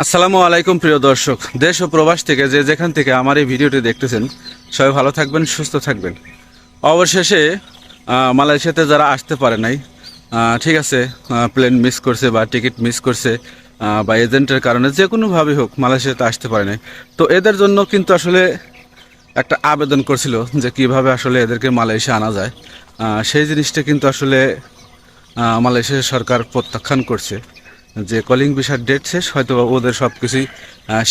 আসসালামু আলাইকুম, প্রিয় দর্শক। দেশ ও প্রবাস থেকে যে যেখান থেকে আমার এই ভিডিওটি দেখতেছেন, সবাই ভালো থাকবেন, সুস্থ থাকবেন। অবশেষে মালয়েশিয়াতে যারা আসতে পারে নাই ঠিক আছে প্লেন মিস করছে বা টিকিট মিস করছে বা এজেন্টের কারণে যে কোনোভাবেই হোক মালয়েশিয়াতে আসতে পারে নাই। তো এদের জন্য কিন্তু আসলে একটা আবেদন করছিল যে কীভাবে আসলে এদেরকে মালয়েশিয়া আনা যায়। সেই জিনিসটা কিন্তু আসলে মালয়েশিয়া সরকার প্রত্যাখ্যান করছে। যে কলিং ভিসার ডেট শেষ হয়তো ওদের সব কিছুই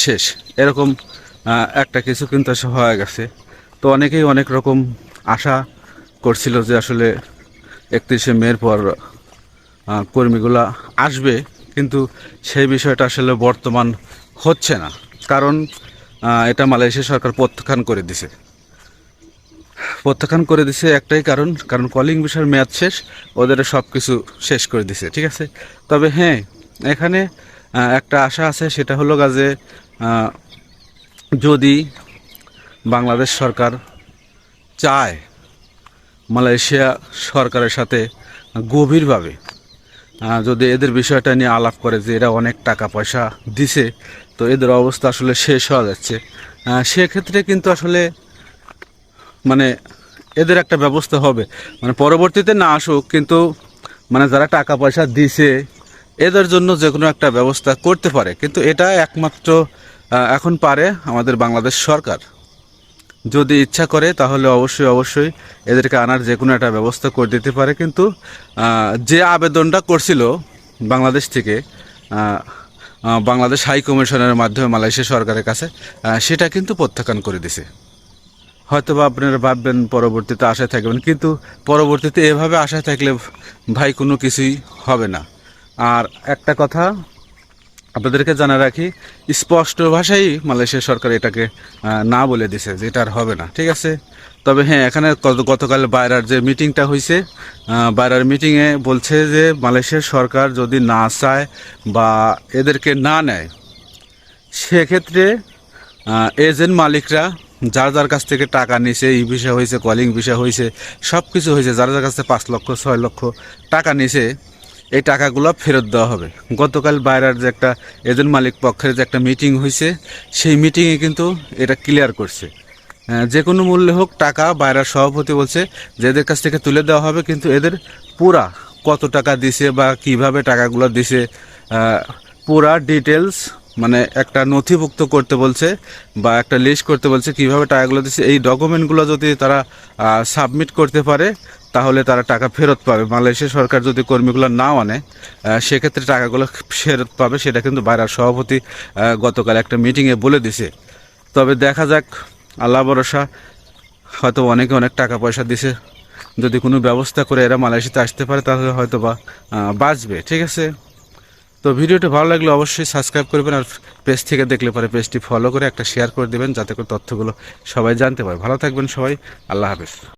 শেষ। এরকম একটা কিছু কিন্তু হয়ে গেছে। তো অনেকেই অনেক রকম আশা করছিল যে আসলে একত্রিশে মের পর কর্মীগুলা আসবে, কিন্তু সেই বিষয়টা আসলে বর্তমান হচ্ছে না। কারণ এটা মালয়েশিয়া সরকার প্রত্যাখ্যান করে দিছে। প্রত্যাখ্যান করে দিছে একটাই কারণ কারণ কলিং বিষয়ের মেয়াদ শেষ, ওদের সব কিছু শেষ করে দিছে, ঠিক আছে? তবে হ্যাঁ এখানে একটা আশা আছে সেটা হলো আহ, যদি বাংলাদেশ সরকার চায় মালয়েশিয়া সরকারের সাথে গভীরভাবে যদি এদের বিষয়টা নিয়ে আলাপ করে যে এরা অনেক টাকা পয়সা দিছে তো এদের অবস্থা আসলে শেষ হওয়া যাচ্ছে। সেক্ষেত্রে কিন্তু আসলে মানে এদের একটা ব্যবস্থা হবে। মানে পরবর্তীতে না আসুক কিন্তু মানে যারা টাকা পয়সা দিছে এদের জন্য যে কোনো একটা ব্যবস্থা করতে পারে। কিন্তু এটা একমাত্র এখন পারে আমাদের বাংলাদেশ সরকার। যদি ইচ্ছা করে, তাহলে অবশ্যই অবশ্যই এদেরকে আনার যে কোনো একটা ব্যবস্থা করে দিতে পারে। কিন্তু যে আবেদনটা করছিল বাংলাদেশ থেকে বাংলাদেশ হাই কমিশনের মাধ্যমে মালয়েশিয়া সরকারের কাছে সেটা কিন্তু প্রত্যাখ্যান করে দিছে। হয়তো বা আপনারা ভাববেন পরবর্তীতে আশায় থাকবেন, কিন্তু পরবর্তীতে এভাবে আশায় থাকলে ভাই কোনো কিছুই হবে না। আর একটা কথা আপনাদেরকে জানা রাখি, স্পষ্ট ভাষাই মালয়েশিয়া সরকার এটাকে না বলে দিছে যে এটা আর হবে না, ঠিক আছে? তবে হ্যাঁ এখানে গত- গতকাল বাইরার যে মিটিংটা হয়েছে বাইরার মিটিংয়ে বলছে যে মালয়েশিয়া সরকার যদি না চায় বা এদেরকে না নেয়, সেক্ষেত্রে এজেন্ট মালিকরা যার যার কাছ থেকে টাকা নিছে, ই ভিসা হয়েছে কলিং ভিসা হয়েছে সব কিছু হয়েছে যার যার কাছ থেকে পাঁচ লক্ষ, ছয় লক্ষ টাকা নিছে এই টাকাগুলো ফেরত দেওয়া হবে। গতকাল বাইরের যে একটা এজেন্ট মালিক পক্ষের যে একটা মিটিং হয়েছে, সেই মিটিংয়ে কিন্তু এটা ক্লিয়ার করছে। যে কোনো মূল্যে হোক টাকা বাইরের সভাপতি বলছে যে এদের কাছ থেকে তুলে দেওয়া হবে, কিন্তু এদের পুরা কত টাকা দিছে বা কীভাবে টাকাগুলো দিছে পুরা ডিটেলস মানে একটা নথিভুক্ত করতে বলছে বা একটা লিস্ট করতে বলছে কীভাবে টাকাগুলো দিচ্ছে এই ডকুমেন্টগুলো যদি তারা সাবমিট করতে পারে তাহলে তারা টাকা ফেরত পাবে। মালয়েশিয়া সরকার যদি কর্মীগুলো নাও আনে সেক্ষেত্রে টাকাগুলো ফেরত পাবে, সেটা কিন্তু বাইরের সভাপতি গতকাল একটা মিটিংয়ে বলে দিছে। তবে দেখা যাক, আল্লাহ ভরসা, হয়তো অনেকে অনেক টাকা পয়সা দিছে। যদি কোনো ব্যবস্থা করে এরা মালয়েশিয়াতে আসতে পারে, তাহলে হয়তো বা বাঁচবে। ঠিক আছে? তো ভিডিওটি ভালো লাগলে অবশ্যই সাবস্ক্রাইব করবেন আর পেজ থেকে দেখলে পরে পেজটি ফলো করে একটা শেয়ার করে দেবেন, যাতে করে তথ্যগুলো সবাই জানতে পারে। ভালো থাকবেন সবাই, আল্লাহ হাফেজ।